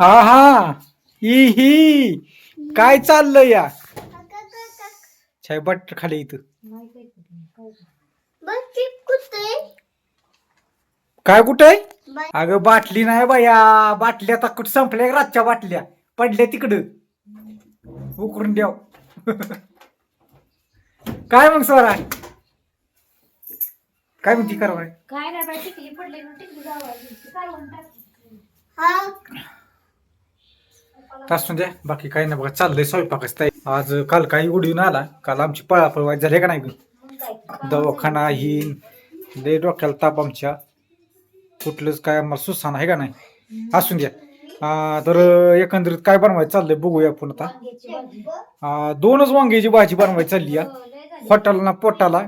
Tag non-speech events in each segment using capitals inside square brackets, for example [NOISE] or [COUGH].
हा हा ही ही काय चाललंय या? छाय बट खाली इथं. काय कुठं आहे? अगं बाटली नाही बाया. बाटल्या आता कुठं संपल्या? रातच्या बाटल्या. पडल्या तिकडं. उकरून द्याव. [LAUGHS] काय मग स्वरा? काय म्हणती करा काय नाही बाई टिकली पडली टिकली तासून द्या. बाकी काही नाही बघा चाललंय स्वयंपाकच ताई. आज काल काही उडून आला. काल आमची पळापळ वाईट झाली का नाही दवाखाना ही लय डोक्याला ताप आमच्या. कुठलंच काय आम्हाला सुसाना आहे का नाही? असून द्या. आ, तर एकंदरीत काय बनवायचं चाललंय बघूया आपण आता. आ, दोनच वांग्याची भाजी बनवायची चालली या. हो. हॉटेलला ना पोटाला.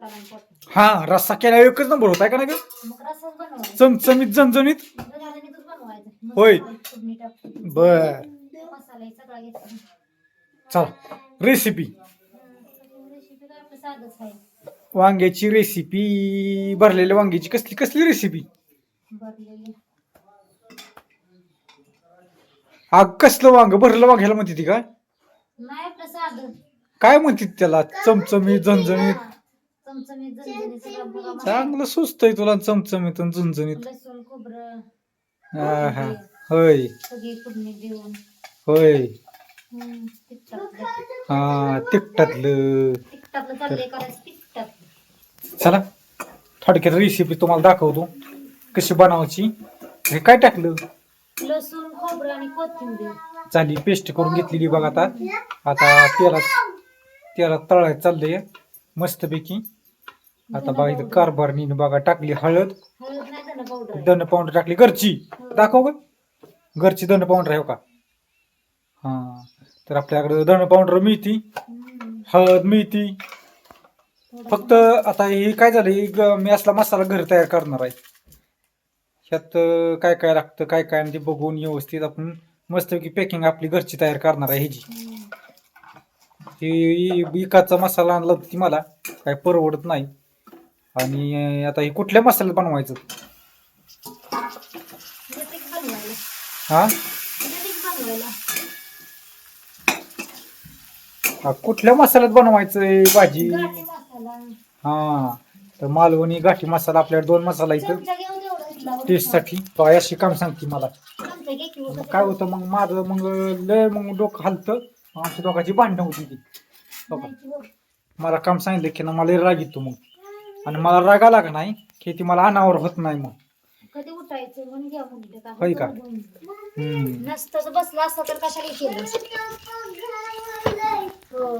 पोट हा रस्सा केला एकच नंबर होता का नाही मग बनवायचा. चमचमीत बनवायचा. मग होय. फोडणी टाकून. बर. मसाला हे सगळा घेतला चला रेसिपी रेसिपी काय आपलं साधंच आहे. वांग्याची रेसिपी भरलेल्या वांग्याची कसली कसली रेसिपी भरलेली. अग कसलं वांग? भरलं वांग्याला म्हणते ती काय? नाही आपलं साधं. काय म्हणते त्याला? चमचमीत झणझणीत? चमचमीत झणझणीत सगळं बघा मसाला. चांगलं सुचतंय तुला चमचमीत आणि झणझणीत. लसूण खोबरं हा हा. होय. सगळी फोडणी देऊन. होय. हम्म, तिखटातलं. हा तिकटातलं तिखटातलं. चाललंय करायचं तिखटातलं. चला थोडक्यात रेसिपी तुम्हाला दाखवतो. कशी बनवायची. हे काय टाकलं? लसूण खोबरं आणि कोथिंबीर. पेस्ट करून घेतलेली बघा आता. आता तेलात तेलात तळायचं चाललंय. मस्तपैकी. आता बघा इथं कारभारणीने बघा टाकली हळद हळद नाही पावडर पावडर टाकली घरची. दाखव ग. घरची धन पावडर आहे हो का? हा. तर आपल्याकडे धन पावडर मिळती हळद मिळती. फक्त आता हे काय झालं हे ग- मी असला मसाला घरी तयार करणार आहे. ह्यात अं, काय काय लागतं काय काय आणि ते बघून व्यवस्थित आपण मस्तपैकी पॅकिंग आपली घरची तयार करणार आहे ह्याची. ही विकाचा मसाला आणला होता ती मला. काय परवडत नाही. आणि आता हे कुठल्या मसाल्यात बनवायचं? हा? हा, कुठल्या मसाल्यात बनवायचंय भाजी? हा तर मालवणी गाठी मसाला आपल्याकडे दोन मसाला इथं. टेस्टसाठी. घेऊन टेस्टसाठी तो अशी काम सांगते मला. मग काय होतं मग माझं मग लय मग डोकं हलतं. आमच्या दोघांची भांडणं होती ती. बघा. मला काम सांगितलं की ना मला राग येतो मग. आणि मला राग आला का नाही की ती मला अनावर होत नाही मग कधी उठायचं म्हणून घ्या म्हणलं का होय का? दोन. हम्म. नसतं बसला असतं तर कशाला केलं हो.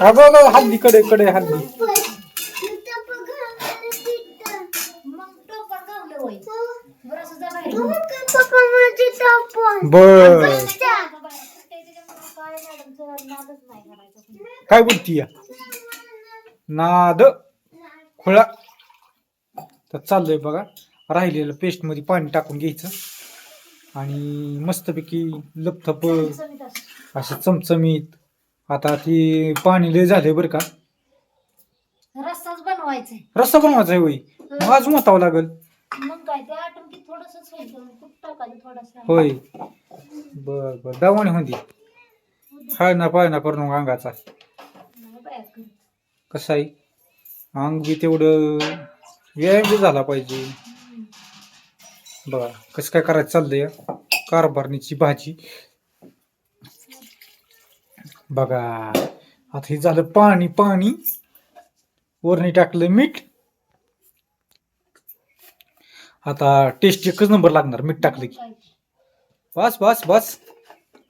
हा बघ हल्ली कडे कडे हल्ली मग टोपण गावलं होय बरं असं जा बाहेर. बर त्याच्यामुळं काय मॅडमचं नादच नाही करायचं काय बोलती या नाद. खुळा. तर चाललंय बघा राहिलेलं पेस्टमध्ये पाणी टाकून घ्यायचं. आणि मस्तपैकी लपथप असं. चमचमीत. आता ती पाणी लय झालंय बरं का. रस्साच बनवायचंय. रस्सा बनवायचा मग अजून ओतावं लागल. मग काय ते आटून की थोडंसंच व्हायचं खूप टाकायचं थोडंसं. होय. बर बर. दवाने होती खाय ना पाय ना करू नका अंगाचा. नाही बाया करत. कसं आहे? अंग बी तेवढं व्यायाम बी झाला पाहिजे. बघा कसं काय करायचं चाललंय कारभारणीची भाजी. बघा आता हे झालं पाणी पाणी. वरणी टाकलं मीठ. आता टेस्ट एकच नंबर लागणार मीठ टाकलं की. बस बस बस.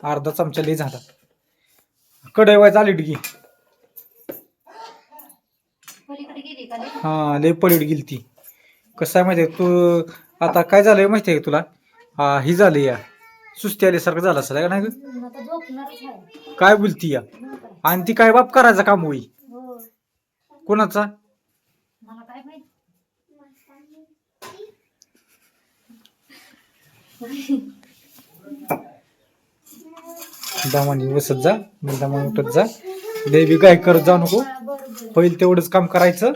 अर्धा चमचा लय झाला. कढई वाय झाली की पलीकडे गेली का लई? हा लय पलीड गेली ती कसं आहे माहितीये तू आता काय झालंय माहितीये का तुला? हा ही झाली या. सुस्ती आल्यासारखं झालं असेल है का नाही ग? आहे. काय बोलती या? आणि ती काय बाप करायचं काम होई? कोणाचा? माहीत? दमानी बसत जा मी दमानी उठत जा. देवी काय करत जाऊ नको. होईल तेवढंच काम करायचं.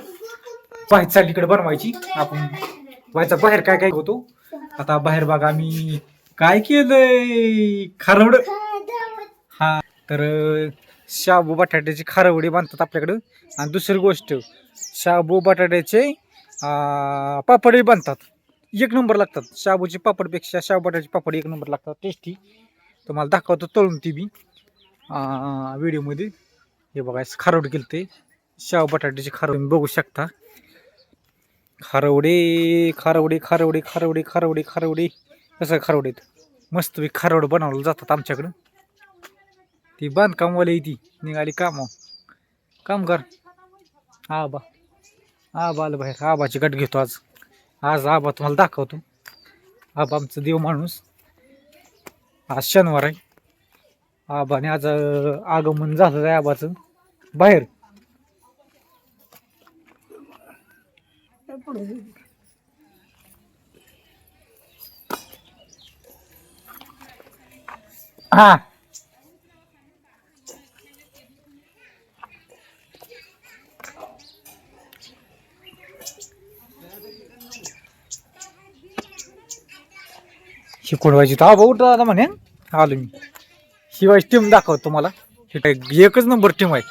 बाहेर चालीकडे बनवायची. आपण व्हायचा बाहेर काय काय होतो? आता बाहेर बघा मी काय केलंय? खारवड. हा तर शाबू बटाट्याची खारवडी बांधतात आपल्याकडं. आणि दुसरी गोष्ट शाबू बटाट्याचे पापडही बांधतात. एक नंबर लागतात. शाबूचे पापडपेक्षा शाबू बटाट्याचे पापड एक नंबर लागतात. टेस्टी तुम्हाला दाखवतो तळून ती मी व्हिडिओमध्ये. हे बघा खारवड केलं ते शाव बटाट्याची खारवड बघू शकता. खारवडे खारवडे खारवडे खारवडे खारवडे खारवडे. कसं खारवडेत? मस्त बी खारवड बनवलं जातात आमच्याकडं. ती बांधकामवाले ती. निघाली काम. कर. आबा. आबा आलं बाहेर. आबाची गट घेतो आज. आज आबा तुम्हाला दाखवतो. आबा आमचं देव माणूस. आज शनिवार आहे. आबाने आज आगमन झालं आहे आबाचं. बाहेर. हा. शिकवडवायची तर आबा उठा आता म्हणे. आलो मी. शिवाय टीम दाखवतो तुम्हाला. एकच नंबर टीम आहे.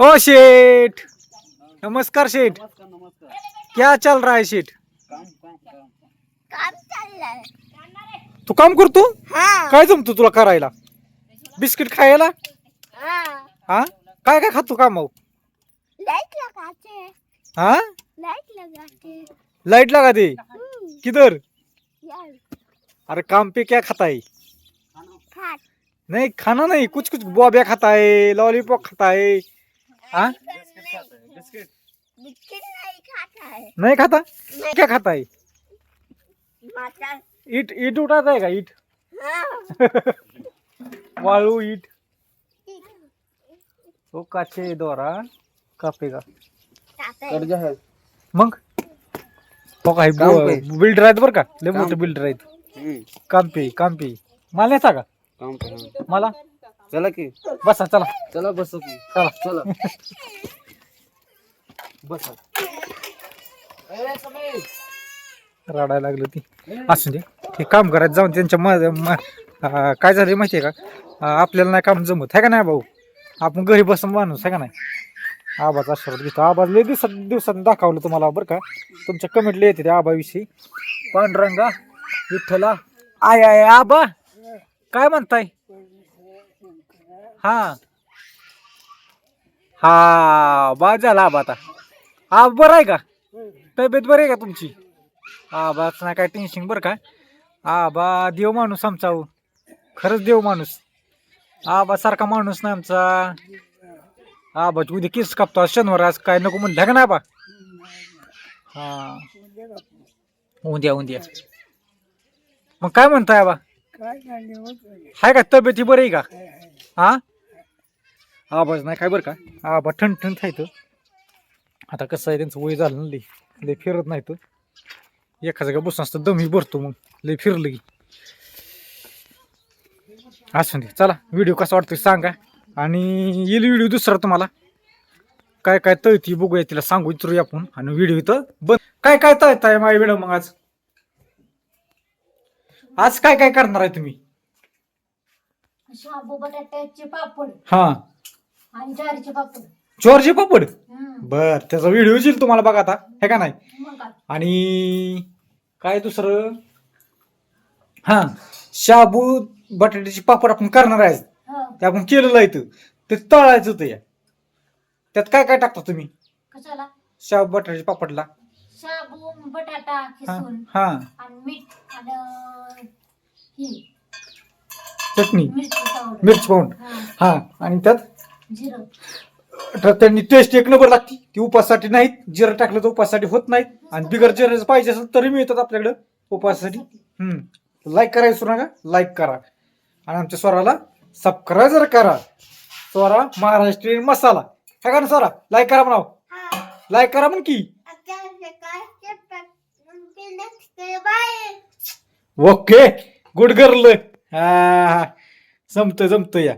ओ शेठ नमस्कार शेठ. क्या चल रहा है शेठ? काम चाललंय तू काम करतो हा. काय जमतो तुला करायला? बिस्किट खायला? हा. हा? काय काय खातो काम लाइट लगाते. हा? लाइट लगाते. लाइट लगा दे. हम्म, किधर? यार. अरे काम पे क्या खाता है खाट नहीं खाना नहीं. कुछ कुछ बॉबिया खाता है लॉलीपॉप खाता है? हाँ बिस्किट? नहीं खाता है नहीं खाता? क्या खाता है माता. ईट ईट उठाता है का ईट? हाँ. [LAUGHS] वाळू ईट? तो काचे द्वारा कापेगा ताते मग? हो काय काम पे. बिल्डर आहेत बरं का? लय काम मोठे पे. बिल्डर आहेत. हम्म, काम पे काम पे. मला नाही सांगा. काम पे, हा. मला? चला की. बसा चला. चला बसू की. चला. चला. बस. रडायला लागलं ती. असू दे. हे काम करायचं जाऊन त्यांच्या म- काय झालं माहितीये का? आपल्याला नाही काम जमत आहे का नाही भाऊ? आपण घरी बसून माणूस आहे का नाही? आबाचा आशीर्वाद घेतो. आबा लय दिवसात दिवसात दाखवलं तुम्हाला बरं का? तुमच्या कमेंटला येते त्या आबाविषयी. पांडुरंगा विठ्ठला आय आय आबा काय म्हणताय? हा. हा बा झाला आबा आता. आबा बरं आहे का? तब्येत बरी आहे का तुमची? आबाच नाही काय टेन्शन बरं का? आबा देव माणूस आमचा हो. खरंच देव माणूस. आबा सारखा माणूस नाही आमचा. आबा उद्या केस कापतो आज शनिवार आज काय नको म्हणलं का ना आबा हा. उद्या उद्या मग काय म्हणताय आबा हाय का तब्येत ही बरी आहे का? हा? आवाज नाही काय बरं का? आबा ठणठण थायतं आता कसं आहे त्यांचं वय झालं ना लई. लई फिरत नाही तर एका जागा बसून असतं दमी भरतो मग. लई फिरलं की. असं दे चला व्हिडिओ कसा वाटतोय सांगा. आणि येईल व्हिडिओ दुसरा तुम्हाला. काय काय तळती बघूया तिला सांगू विचारूया आपण. आणि व्हिडिओ इथं बंद. काय काय तळताय माझ्या व्हिडिओ मग आज? आज काय काय करणार आहे तुम्ही? शाबू बटाट्याचे पापड. हा. आणि ज्वारीचे पापड. चोरचे पापड. बर त्याचा व्हिडिओ येईल तुम्हाला बघा आता हे का नाही? आणि काय दुसरं? हा शाबू बटाट्याची पापड आपण करणार आहे हो, ते आपण केलेलं आहे. ते तळायचं होतं या. त्यात काय काय टाकता तुम्ही? कशाला? शाबू बटाट्याच्या पापडला. शाबू बटाटा हा खिसून हा. आणि मीठ आणि ही. चटणी. मिरची पावडर. पाऊंड हा, आणि त्यात? जिरं. त्यांनी टेस्ट एक नंबर लागते. ती उपासाठी नाहीत जिरं टाकलं तर उपासाठी होत नाहीत. आणि बिगर जिराचं पाहिजे असेल तरी मिळतात आपल्याकडं उपासाठी हम्म. लाईक करायला विसरू नका. लाईक करा. आणि आमच्या स्वराला सबस्क्राईब जर करा. स्वरा महाराष्ट्रीयन मसाला. काय करा स्वरा? लाईक करा म्हणाव. लाईक करा म्हण की. ओके गुड गर्ल हा जमतं जमतं या.